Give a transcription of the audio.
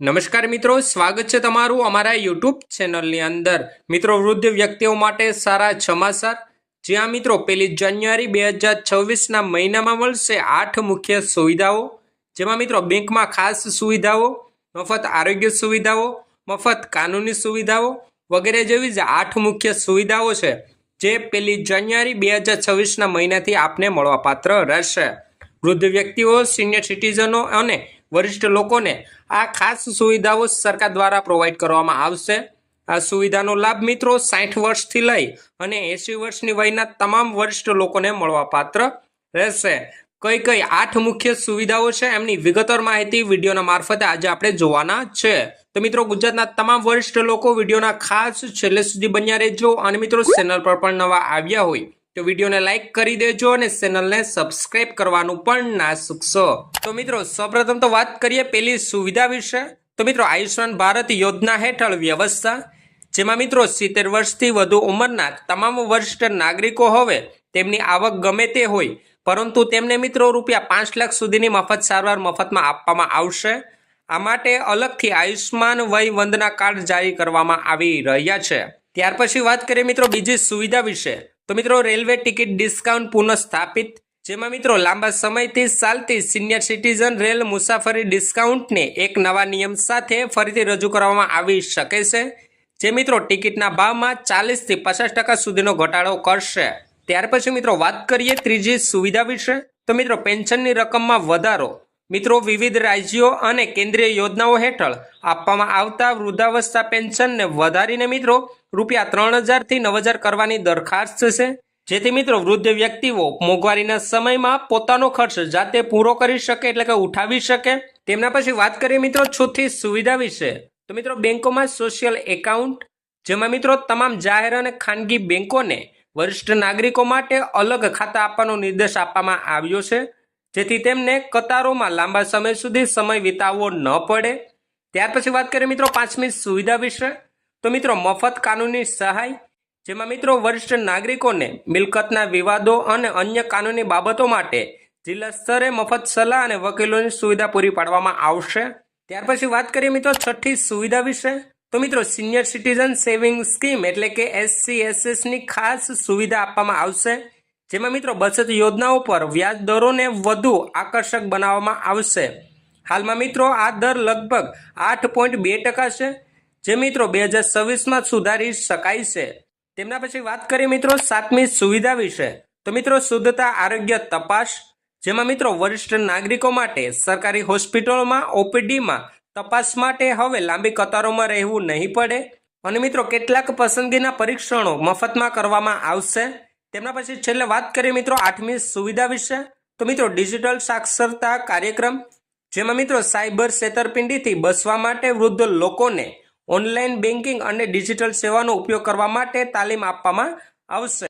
નમસ્કાર મિત્રો, સ્વાગત છે તમારું અમારા યુટ્યુબ ચેનલની અંદર. મિત્રો, વૃદ્ધ વ્યક્તિઓ માટે સારા સમાચાર. જ્યાં મિત્રો પેલી જાન્યુઆરી બે હજાર છવ્વીસના મહિનામાં મળશે આઠ મુખ્ય સુવિધાઓ. જેમાં મિત્રો, બેંકમાં ખાસ સુવિધાઓ, મફત આરોગ્ય સુવિધાઓ, મફત કાનૂની સુવિધાઓ વગેરે જેવી જ આઠ મુખ્ય સુવિધાઓ છે, જે પેલી જાન્યુઆરી બે હજાર છવ્વીસના મહિનાથી આપને મળવાપાત્ર રહેશે. વૃદ્ધ વ્યક્તિઓ, સિનિયર સિટીઝનો અને વરિષ્ઠ લોકોને આ ખાસ સુવિધાઓ સરકાર દ્વારા પ્રોવાઈડ કરવામાં આવશે. આ સુવિધાનો લાભ મિત્રો સાઠ વર્ષથી લઈ અને એંસી વર્ષની વયના તમામ વરિષ્ઠ લોકોને મળવાપાત્ર રહેશે. કઈ કઈ આઠ મુખ્ય સુવિધાઓ છે એમની વિગતવાર માહિતી વિડીયોના મારફતે આજે આપણે જોવાના છે. તો મિત્રો ગુજરાતના તમામ વરિષ્ઠ લોકો વિડીયોના ખાસ છેલ્લે સુધી બન્યા રહેજો અને મિત્રો ચેનલ પર પણ નવા આવ્યા હોય તો વિડીયોને લાઇક કરી દેજો અને ચેનલને સબસ્ક્રાઇબ કરવાનું પણ ના ચૂકશો તો મિત્રો, સૌપ્રથમ તો વાત કરીએ પેલી સુવિધા વિશે. તો મિત્રો આયુષ્માન ભારત યોજના હેઠળ વ્યવસ્થા, જેમાં મિત્રો સિત્તેર વર્ષથી વધુ ઉંમરના તમામ વરિષ્ઠ નાગરિકો હવે તેમની આવક ગમે તે હોય, પરંતુ તેમને મિત્રો રૂપિયા પાંચ લાખ સુધીની મફત સારવાર મફતમાં આપવામાં આવશે. આ માટે અલગથી આયુષ્માન વય વંદના કાર્ડ જારી કરવામાં આવી રહ્યા છે. ત્યાર પછી વાત કરીએ મિત્રો બીજી સુવિધા વિશે. તો મિત્રો, રેલવે ટિકિટ ડિસ્કાઉન્ટ પુનઃસ્થાપિત, જેમાં મિત્રો, લાંબા સમયથી ચાલતી સિનિયર સિટીઝન રેલ મુસાફરી ડિસ્કાઉન્ટને એક નવા નિયમ સાથે ફરીથી રજૂ કરવામાં આવી શકે છે, જે મિત્રો, ટિકિટના ભાવમાં ચાલીસથી પચાસ ટકા સુધીનો ઘટાડો કરશે. ત્યાર પછી મિત્રો, વાત કરીએ ત્રીજી સુવિધા વિશે. તો મિત્રો, પેન્શનની રકમમાં વધારો. મિત્રો, વિવિધ રાજ્યો અને કેન્દ્રીય યોજનાઓ હેઠળ આપવામાં આવતા વૃદ્ધાવસ્થા પેન્શનને વધારીને મિત્રો, રૂપિયા ત્રણ હજારથી નવ હજાર કરવાની દરખાસ્ત છે. જેથી મિત્રો, વૃદ્ધ વ્યક્તિઓ મોંઘવારીના સમયમાં પોતાનો ખર્ચ જાતે પૂરો કરી શકે એટલે કે ઉઠાવી શકે. તેમના પછી વાત કરીએ મિત્રો ચોથી સુવિધા વિશે. તો મિત્રો, બેંકોમાં સોશિયલ એકાઉન્ટ જેમાં મિત્રો તમામ જાહેર અને ખાનગી બેંકોને વરિષ્ઠ નાગરિકો માટે અલગ ખાતા આપવાનો નિર્દેશ આપવામાં આવ્યો છે. જેથી તેમને કતારોમાં લાંબા સમય સુધી સમય વિતાવવો ન પડે. ત્યાર પછી વાત કરીએ મિત્રો પાંચમી સુવિધા વિશે. તો મિત્રો મફત કાનૂની સહાય, જેમાં મિત્રો વરિષ્ઠ નાગરિકોને મિલકતના વિવાદો અને અન્ય કાનૂની બાબતો માટે જિલ્લા સ્તરે મફત સલાહ અને વકીલોની સુવિધા પૂરી પાડવામાં આવશે. ત્યાર પછી વાત કરીએ મિત્રો છઠ્ઠી સુવિધા વિશે. તો મિત્રો સિનિયર સિટીઝન સેવિંગ સ્કીમ એટલે કે એસસી એસએસની ખાસ સુવિધા આપવામાં આવશે. જેમાં મિત્રો બચત યોજનાઓ પર વ્યાજ દરોને વધુ આકર્ષક બનાવવામાં આવશે. હાલમાં મિત્રો આ દર લગભગ આઠ પોઈન્ટ બે ટકા છે, જે મિત્રો બે હજાર છવ્વીસમાં સુધારી શકાય છે. તેમના પછી વાત કરીએ મિત્રો સાતમી સુવિધા વિશે. તો મિત્રો શુદ્ધતા આરોગ્ય તપાસ, જેમાં મિત્રો વરિષ્ઠ નાગરિકો માટે સરકારી હોસ્પિટલોમાં ઓપીડીમાં તપાસ માટે હવે લાંબી કતારોમાં રહેવું નહીં પડે. અને મિત્રો કેટલાક પસંદગીના પરીક્ષણો મફતમાં કરવામાં આવશે. તેમના પછી છેલ્લે વાત કરીએ મિત્રો આઠમી સુવિધા વિશે. તો મિત્રો ડિજિટલ સાક્ષરતા કાર્યક્રમ, જેમાં મિત્રો સાયબર છેતરપિંડીથી બચવા માટે વૃદ્ધ લોકોને ઓનલાઈન બેન્કિંગ અને ડિજિટલ સેવાનો ઉપયોગ કરવા માટે તાલીમ આપવામાં આવશે.